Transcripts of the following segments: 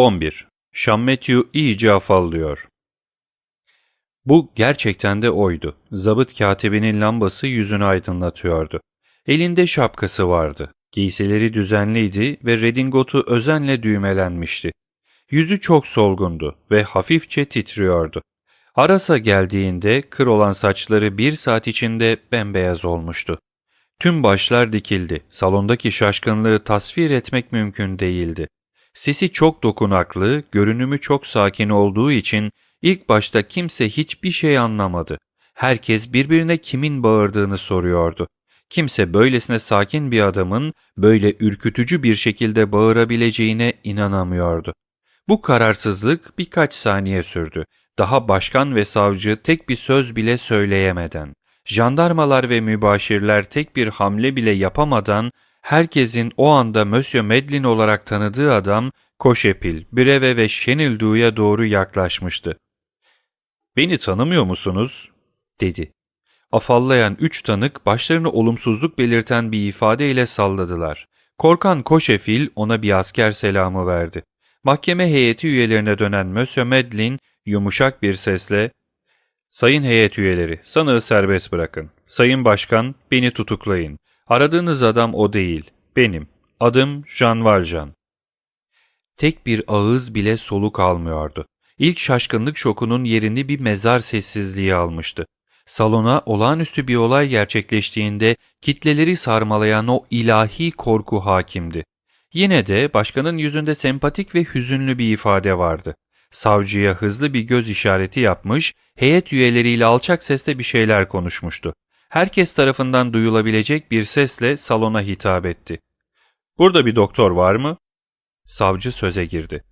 11. Şammetyu iyice afallıyor. Bu gerçekten de oydu. Zabıt katibinin lambası yüzünü aydınlatıyordu. Elinde şapkası vardı. Giysileri düzenliydi ve redingotu özenle düğmelenmişti. Yüzü çok solgundu ve hafifçe titriyordu. Arasa geldiğinde kır olan saçları bir saat içinde bembeyaz olmuştu. Tüm başlar dikildi. Salondaki şaşkınlığı tasvir etmek mümkün değildi. Sesi çok dokunaklı, görünümü çok sakin olduğu için ilk başta kimse hiçbir şey anlamadı. Herkes birbirine kimin bağırdığını soruyordu. Kimse böylesine sakin bir adamın böyle ürkütücü bir şekilde bağırabileceğine inanamıyordu. Bu kararsızlık birkaç saniye sürdü. Daha başkan ve savcı tek bir söz bile söyleyemeden, jandarmalar ve mübaşirler tek bir hamle bile yapamadan herkesin o anda Monsieur Medlin olarak tanıdığı adam Koşepil, Breve ve Şenildu'ya doğru yaklaşmıştı. ''Beni tanımıyor musunuz?'' dedi. Afallayan üç tanık başlarını olumsuzluk belirten bir ifadeyle salladılar. Korkan Koşefil ona bir asker selamı verdi. Mahkeme heyeti üyelerine dönen Monsieur Medlin yumuşak bir sesle ''Sayın heyet üyeleri, sanığı serbest bırakın. Sayın başkan, beni tutuklayın. Aradığınız adam o değil, benim. Adım Jean Valjean.'' Tek bir ağız bile soluk almıyordu. İlk şaşkınlık şokunun yerini bir mezar sessizliği almıştı. Salona olağanüstü bir olay gerçekleştiğinde kitleleri sarmalayan o ilahi korku hakimdi. Yine de başkanın yüzünde sempatik ve hüzünlü bir ifade vardı. Savcıya hızlı bir göz işareti yapmış, heyet üyeleriyle alçak sesle bir şeyler konuşmuştu. Herkes tarafından duyulabilecek bir sesle salona hitap etti. ''Burada bir doktor var mı?'' Savcı söze girdi.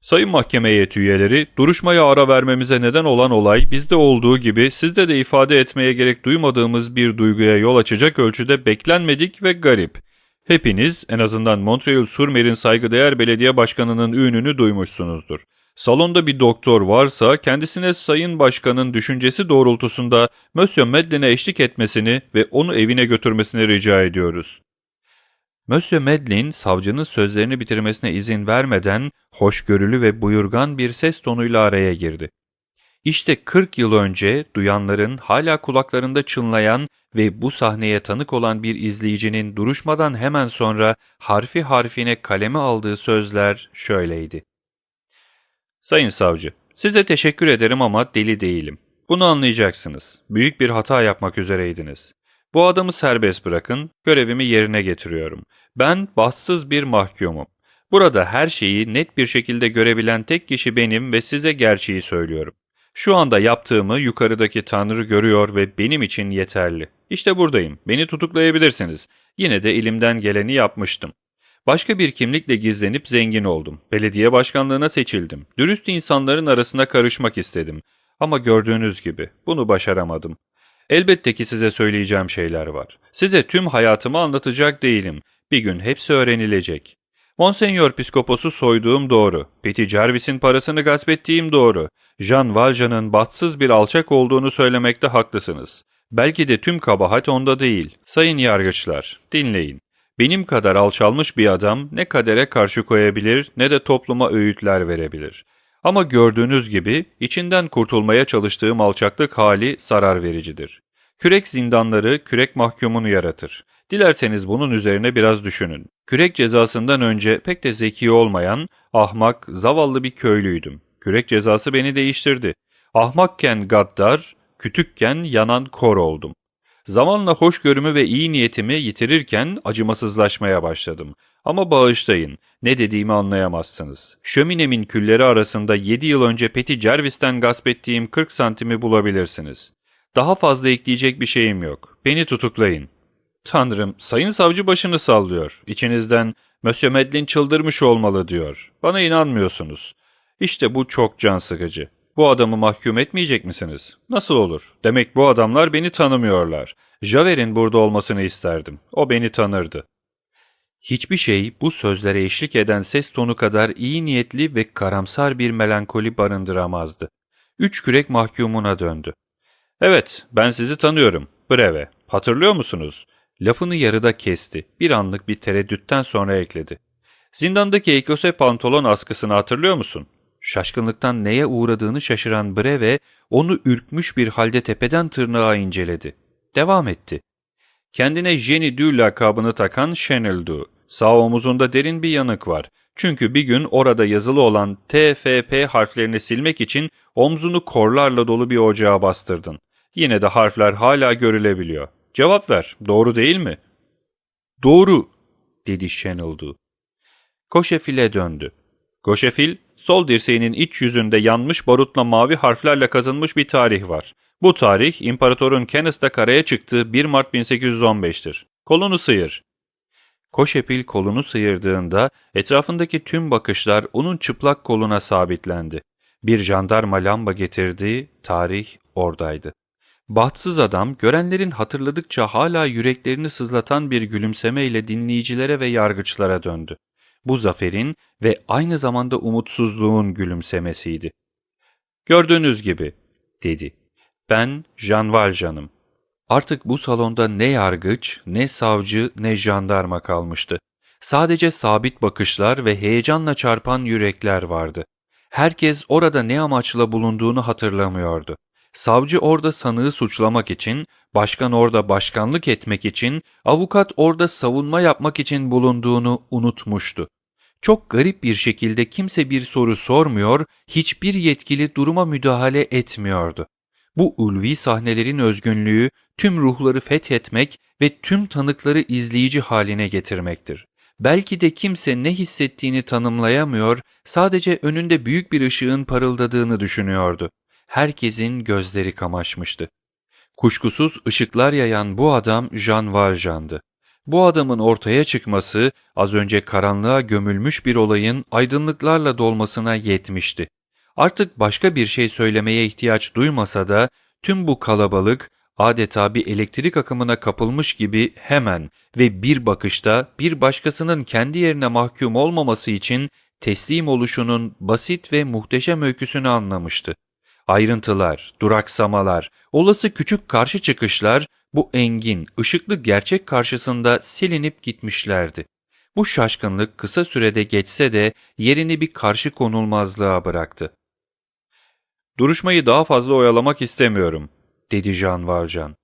Sayın mahkeme heyeti üyeleri, duruşmaya ara vermemize neden olan olay bizde olduğu gibi sizde de ifade etmeye gerek duymadığımız bir duyguya yol açacak ölçüde beklenmedik ve garip. Hepiniz en azından Montreal Surmer'in saygıdeğer belediye başkanının ününü duymuşsunuzdur. Salonda bir doktor varsa kendisine Sayın Başkan'ın düşüncesi doğrultusunda Monsieur Medlin'e eşlik etmesini ve onu evine götürmesini rica ediyoruz. Monsieur Medlin savcının sözlerini bitirmesine izin vermeden hoşgörülü ve buyurgan bir ses tonuyla araya girdi. İşte 40 yıl önce duyanların hala kulaklarında çınlayan ve bu sahneye tanık olan bir izleyicinin duruşmadan hemen sonra harfi harfine kaleme aldığı sözler şöyleydi. Sayın savcı, size teşekkür ederim ama deli değilim. Bunu anlayacaksınız. Büyük bir hata yapmak üzereydiniz. Bu adamı serbest bırakın, görevimi yerine getiriyorum. Ben bahtsız bir mahkumum. Burada her şeyi net bir şekilde görebilen tek kişi benim ve size gerçeği söylüyorum. Şu anda yaptığımı yukarıdaki Tanrı görüyor ve benim için yeterli. İşte buradayım. Beni tutuklayabilirsiniz. Yine de elimden geleni yapmıştım. Başka bir kimlikle gizlenip zengin oldum. Belediye başkanlığına seçildim. Dürüst insanların arasına karışmak istedim. Ama gördüğünüz gibi bunu başaramadım. Elbette ki size söyleyeceğim şeyler var. Size tüm hayatımı anlatacak değilim. Bir gün hepsi öğrenilecek. Monsenyor Piskopos'u soyduğum doğru. Petty Jarvis'in parasını gasp ettiğim doğru. Jean Valjean'ın bahtsız bir alçak olduğunu söylemekte haklısınız. Belki de tüm kabahat onda değil. Sayın yargıçlar, dinleyin. Benim kadar alçalmış bir adam ne kadere karşı koyabilir ne de topluma öğütler verebilir. Ama gördüğünüz gibi içinden kurtulmaya çalıştığım alçaklık hali zarar vericidir. Kürek zindanları kürek mahkumunu yaratır. Dilerseniz bunun üzerine biraz düşünün. Kürek cezasından önce pek de zeki olmayan, ahmak, zavallı bir köylüydüm. Kürek cezası beni değiştirdi. Ahmakken gaddar, kütükken yanan kor oldum. Zamanla hoşgörümü ve iyi niyetimi yitirirken acımasızlaşmaya başladım. Ama bağışlayın, ne dediğimi anlayamazsınız. Şöminemin külleri arasında 7 yıl önce Peti Jervis'ten gasp ettiğim 40 santimi bulabilirsiniz. Daha fazla ekleyecek bir şeyim yok. Beni tutuklayın. Tanrım, sayın savcı başını sallıyor. İçinizden Monsieur Medlin çıldırmış olmalı diyor. Bana inanmıyorsunuz. İşte bu çok can sıkıcı. Bu adamı mahkum etmeyecek misiniz? Nasıl olur? Demek bu adamlar beni tanımıyorlar. Javer'in burada olmasını isterdim. O beni tanırdı. Hiçbir şey bu sözlere eşlik eden ses tonu kadar iyi niyetli ve karamsar bir melankoli barındıramazdı. Üç kürek mahkumuna döndü. Evet, ben sizi tanıyorum. Breve. Hatırlıyor musunuz? Lafını yarıda kesti. Bir anlık bir tereddütten sonra ekledi. Zindandaki ekose pantolon askısını hatırlıyor musun? Şaşkınlıktan neye uğradığını şaşıran Breve onu ürkmüş bir halde tepeden tırnağa inceledi. Devam etti. Kendine Jenny Du lakabını takan Chanel Du. Sağ omuzunda derin bir yanık var. Çünkü bir gün orada yazılı olan TFP harflerini silmek için omzunu korlarla dolu bir ocağa bastırdın. Yine de harfler hala görülebiliyor. Cevap ver, doğru değil mi? Doğru, dedi Chanel Du. Koşefil'e döndü. Koşefil, sol dirseğinin iç yüzünde yanmış barutla mavi harflerle kazınmış bir tarih var. Bu tarih, İmparatorun Kenneth'ta karaya çıktığı 1 Mart 1815'tir. Kolunu sıyır. Koşepil kolunu sıyırdığında etrafındaki tüm bakışlar onun çıplak koluna sabitlendi. Bir jandarma lamba getirdi, tarih oradaydı. Bahtsız adam görenlerin hatırladıkça hala yüreklerini sızlatan bir gülümsemeyle dinleyicilere ve yargıçlara döndü. Bu zaferin ve aynı zamanda umutsuzluğun gülümsemesiydi. Gördüğünüz gibi, dedi. Ben Jean Valjean'ım. Artık bu salonda ne yargıç, ne savcı, ne jandarma kalmıştı. Sadece sabit bakışlar ve heyecanla çarpan yürekler vardı. Herkes orada ne amaçla bulunduğunu hatırlamıyordu. Savcı orada sanığı suçlamak için, başkan orada başkanlık etmek için, avukat orada savunma yapmak için bulunduğunu unutmuştu. Çok garip bir şekilde kimse bir soru sormuyor, hiçbir yetkili duruma müdahale etmiyordu. Bu ulvi sahnelerin özgünlüğü tüm ruhları fethetmek ve tüm tanıkları izleyici haline getirmektir. Belki de kimse ne hissettiğini tanımlayamıyor, sadece önünde büyük bir ışığın parıldadığını düşünüyordu. Herkesin gözleri kamaşmıştı. Kuşkusuz ışıklar yayan bu adam Jean Valjean'dı. Bu adamın ortaya çıkması az önce karanlığa gömülmüş bir olayın aydınlıklarla dolmasına yetmişti. Artık başka bir şey söylemeye ihtiyaç duymasa da tüm bu kalabalık adeta bir elektrik akımına kapılmış gibi hemen ve bir bakışta bir başkasının kendi yerine mahkum olmaması için teslim oluşunun basit ve muhteşem öyküsünü anlamıştı. Ayrıntılar, duraksamalar, olası küçük karşı çıkışlar bu engin, ışıklı gerçek karşısında silinip gitmişlerdi. Bu şaşkınlık kısa sürede geçse de yerini bir karşı konulmazlığa bıraktı. Duruşmayı daha fazla oyalamak istemiyorum, dedi Jean Valjean.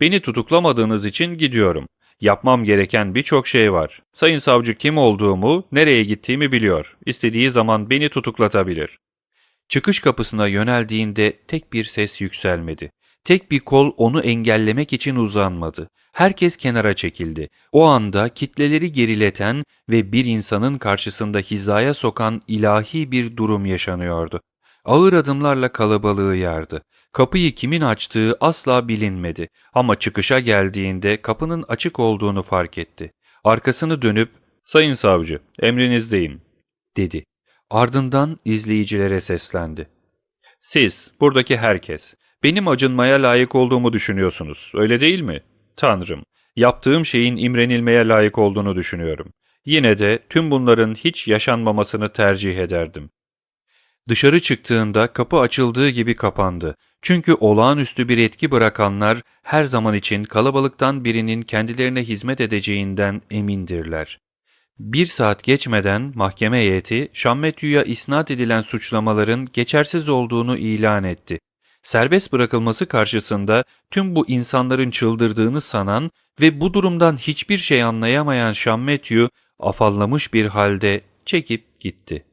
Beni tutuklamadığınız için gidiyorum. Yapmam gereken birçok şey var. Sayın savcı kim olduğumu, nereye gittiğimi biliyor. İstediği zaman beni tutuklatabilir. Çıkış kapısına yöneldiğinde tek bir ses yükselmedi. Tek bir kol onu engellemek için uzanmadı. Herkes kenara çekildi. O anda kitleleri gerileten ve bir insanın karşısında hizaya sokan ilahi bir durum yaşanıyordu. Ağır adımlarla kalabalığı yardı. Kapıyı kimin açtığı asla bilinmedi ama çıkışa geldiğinde kapının açık olduğunu fark etti. Arkasını dönüp ''Sayın savcı, emrinizdeyim.'' dedi. Ardından izleyicilere seslendi. ''Siz, buradaki herkes, benim acınmaya layık olduğumu düşünüyorsunuz, öyle değil mi? Tanrım, yaptığım şeyin imrenilmeye layık olduğunu düşünüyorum. Yine de tüm bunların hiç yaşanmamasını tercih ederdim. Dışarı çıktığında kapı açıldığı gibi kapandı. Çünkü olağanüstü bir etki bırakanlar her zaman için kalabalıktan birinin kendilerine hizmet edeceğinden emindirler. Bir saat geçmeden mahkeme heyeti Şammetyu'ya isnat edilen suçlamaların geçersiz olduğunu ilan etti. Serbest bırakılması karşısında tüm bu insanların çıldırdığını sanan ve bu durumdan hiçbir şey anlayamayan Şammetyu afallamış bir halde çekip gitti.